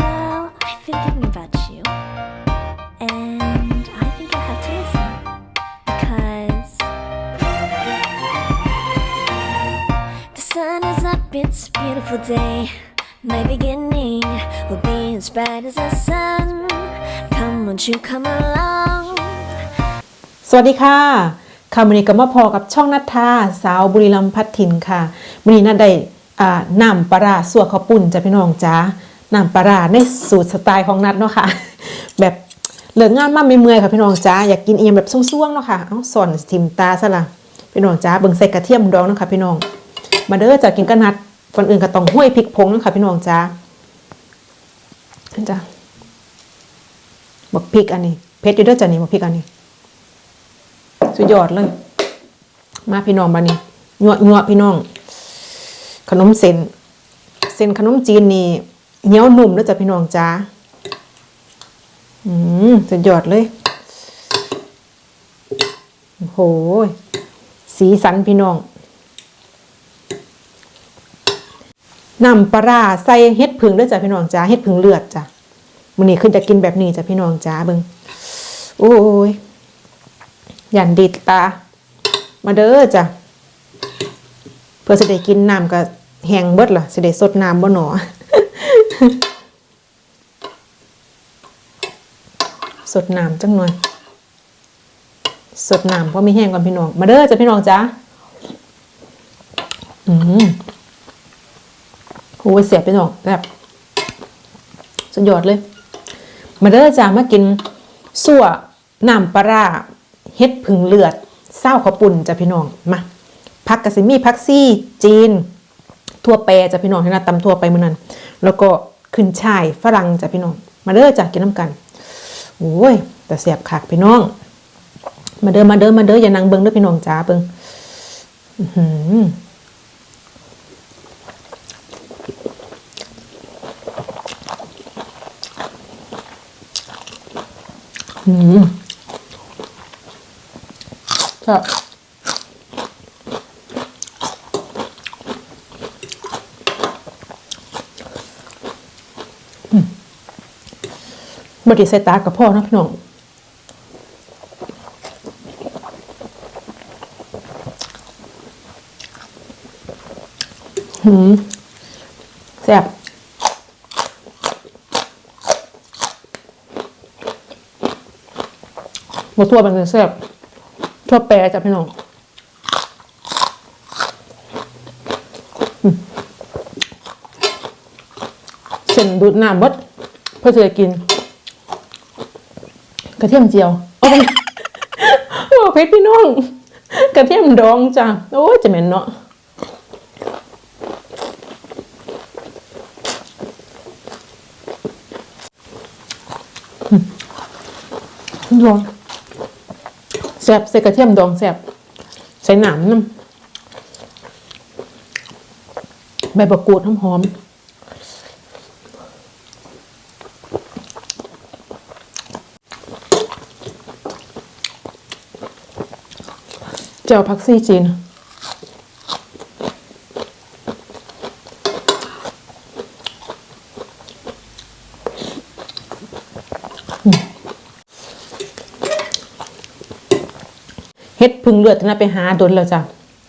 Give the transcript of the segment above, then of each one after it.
Well, I've been thinking about you. And I think I have to listen. Because the sun is up, it's a beautiful day. My beginning will be as bright as the sun. Come, won't you come along? สวัสดีค่ะคามือนี้ก็มาพอกับช่องนัทธาสาวบุรีรัมย์พัดถิ่นค่ะมือนี้นัดได้ น้ำปลาสัวข้าวปุ่นจ้ะพี่น้องจ้าน้ำปลาในสูตรสไตล์ของนัดเนาะค่ะ แบบเหลืองานมากไม่เมื่อยค่ะพี่น้องจ้าอยากกินเอียมแบบส่วงๆเนาะค่ะเอาสอนทิมตาซะละพี่น้องจ้าเบิ่งใส่กระเทียมดองเนาะค่ะพี่น้อง มาเด้อจะกินกับนัดก่อนอื่นก็ต้องห้วยพริกผงเนาะค่ะพี่น้องจ้าจ้าบอกพริกอันนี้เพชรอยู่เด้อจ้ะนี่บอกพริกอันนี้สุดยอดเลย มาพี่น้องบานี้ยัวยัวพี่น้อง ขนมเส้นเส้นขนมจีนนี่เหนียวนุ่มแล้วจ้ะพี่น้องจ้าอืมสุดยอดเลยโอ้โหสีสันพี่น้องน้ำปลาใส่เฮ็ดผึ่งด้วยจ้ะพี่น้องจ้าเฮ็ดผึ่งเลือดจ้ะมื้อนี้ขึ้นจะกินแบบนี้จ้ะพี่น้องจ้าเบิ่งโอ้ยยันดีตา มาเด้อจ้ะ เพื่อสิได้กินน้ำก็แห้งเบิดล่ะสิได้สดน้ำบ่หนอสดน้ำจังหน่อย สดน้ำเพราะมีแห้งก่อนพี่น้อง มาเด้อจ้ะพี่น้องจ้ะอืมโอ้เสียบพี่น้องแบบสุดยอดเลย มาเด้อจ้ามากินสั่วน้ำปลาเฮ็ดผึ่งเลือดเศร้าข้าวปุ่นจ้ะพี่น้อง มา พักกะสิมีพักซี่จีน ทั่วแปรจ้ะพี่น้องที่นาตำทั่วไปเมื่อนั้น แล้วก็ขึ้นชายฝรั่งจ้ะพี่น้อง มาเด้อจ้ะกินน้ำกันโอ้ยแต่เสียบขากพี่น้อง มาเด้อมาเด้อมาเด้ออย่านั่งเบิ้งเด้อพี่น้องจ้าเบิ้งอื้อหืออืมจ้ะอื บไดีใส่ตากับพ่อนะพี่น้องหืมแซ่บหมดทั่วเป็นแซ่บทั่วแปรจ้ะพี่น้องเส้นดูดน้ำบดเพื่อจะกิน กระเทียมเจียวโอ้ยโอ้เพชรพี่น้องกระเทียมดองจ้ะโอ้ยจะเหม็นเนาะดองแซ่บใส่กระเทียมดองแซ่บใส่หนามน้ำใบมะกูดหอมๆ จียวผักซี่จีน เฮ็ดพึ่งเลือดนะไปหาดนแล้วจ้ะ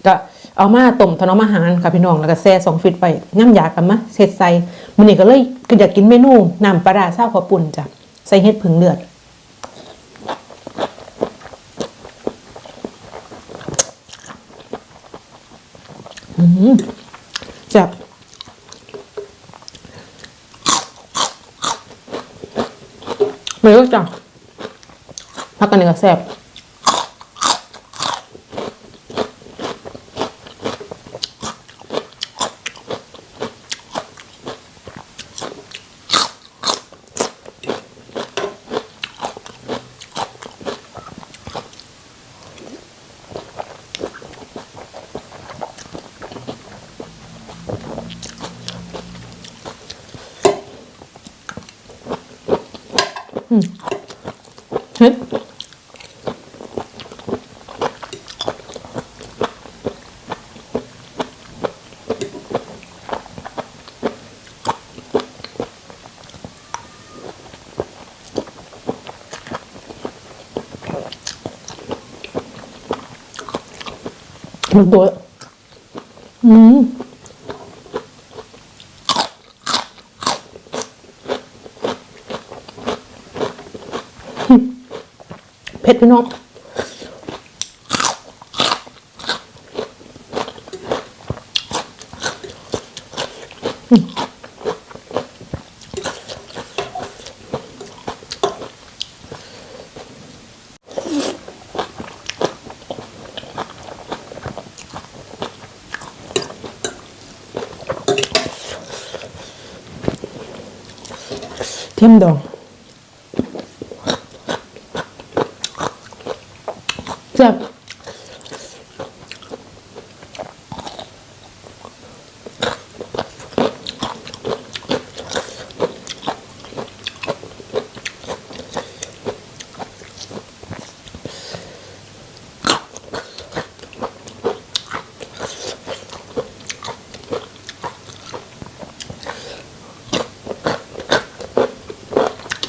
ก็เอามาต้มถนอมอาหารค่ะพี่น้องแล้วก็แช่สองฟิตไปย่ำยากันมาเสร็จใส่มื้อนี้ก็เลยก็อยากกินเมนูน้ำปลาร้าซาวข้าวปุ่นจ้ะใส่เฮ็ดพึ่งเลือด จับไม่รู้จักพักกันหนึ่งก็แซ่บ เฮ้ยมันตัวอืม พี่น้องเทียมดองแซ่บ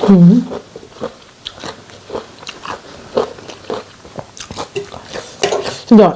สุด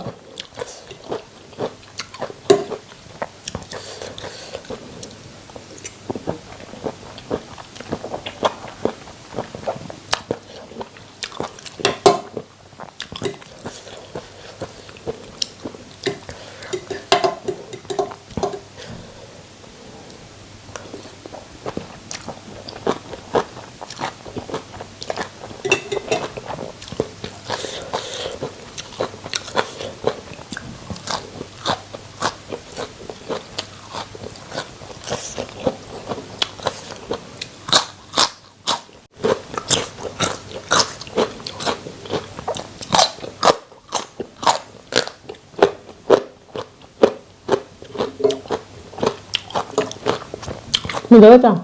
มันเยอะจัง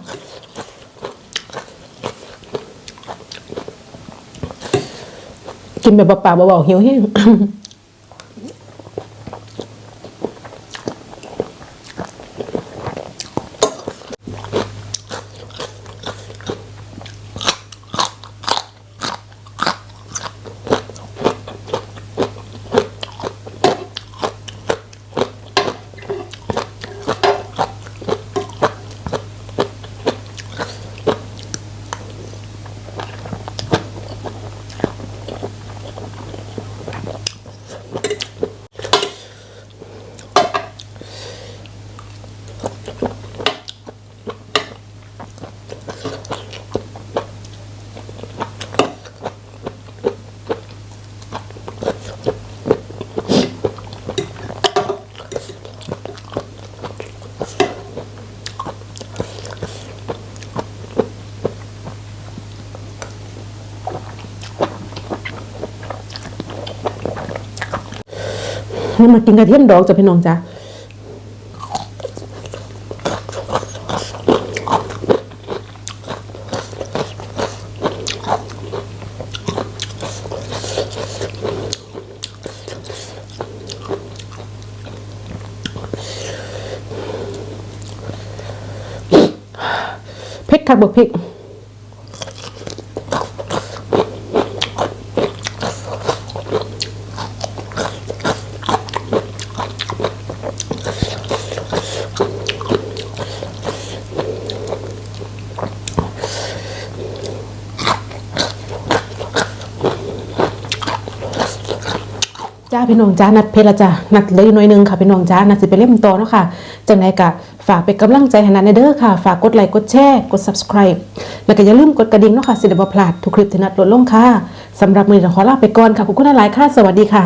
กินแบบเปล่าๆเบาๆหิวแห้ง นี่มากินกระเทียมดองจ้ะพี่น้องจ้ะพริกคักบกพริก จ้าพี่น้องจ้านัดเพละจ้านัดเลยหน่อยนึงค่ะพี่น้องจ้านัดสิไปเล่มต่อเนาะค่ะจังไดกะฝากเป็นกำลังใจให้นัดในเด้อค่ะ ฝากกดไลค์กดแชร์กด subscribe แล้วก็อย่าลืมกดกระดิ่งเนาะค่ะสิเดบ่พลาดทุกคลิปที่นัดลดลงค่ะสำหรับมือขอลาไปก่อนค่ะขอบคุณหลายค่ะ สวัสดีค่ะ